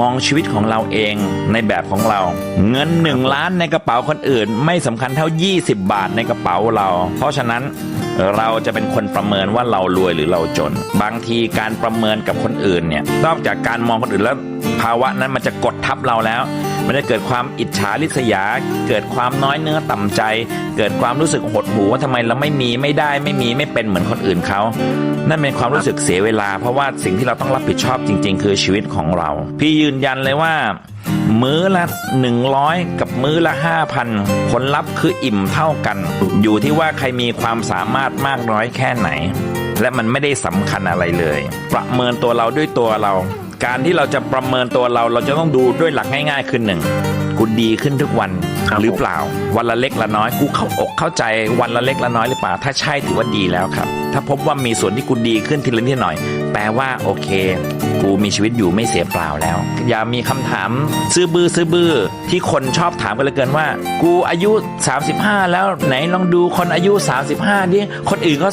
มองชีวิตของเราเองในแบบของเรา เงิน 1 ล้านในกระเป๋าคนอื่น ไม่สำคัญเท่า 20 บาทในกระเป๋าเรา เพราะฉะนั้นเราจะเป็นคนประเมินว่าเรารวยหรือเราจน บางทีการประเมินกับคนอื่นเนี่ยนอกจากการมองคนอื่นแล้วภาวะนั้นมันจะกดทับเราแล้ว มันจะเกิดความอิจฉาริษยา เกิดความน้อยเนื้อต่ำใจ เกิดความรู้สึกหดหู่ว่าทำไมเราไม่มีไม่ได้ไม่มีไม่เป็นเหมือนคนอื่นเขา นั่นเป็นความรู้สึกเสียเวลา เพราะว่าสิ่งที่เราต้องรับผิดชอบจริง ๆ คือชีวิตของเรา พี่ยืนยันเลยว่า มื้อละ 100 กับมื้อละ 5,000 ผลลัพธ์คืออิ่มเท่ากัน อยู่ที่ว่าใครมีความสามารถมากน้อยแค่ไหน และมันไม่ได้สำคัญอะไรเลย ประเมินตัวเราด้วยตัวเรา การที่เราจะประเมินตัวเราเราจะต้องดูด้วยหลักง่ายๆคือหนึ่งกูดีขึ้นทุกวันครับหรือเปล่า วันละเล็กละน้อยกูเข้าอกเข้าใจวันละเล็กละน้อยหรือเปล่า ถ้าใช่ถือว่าดีแล้วครับ ถ้าพบว่ามีส่วนที่กูดีขึ้นทีละนิดหน่อย แปลว่าโอเค กูมีชีวิตอยู่ไม่เสียเปล่าแล้ว อย่ามีคำถามซื้อบื้อซื้อบื้อที่คนชอบถามกันเหลือเกินว่า กูอายุ 35 แล้วไหนลองดูคนอายุ 35ดิคนอื่นเขา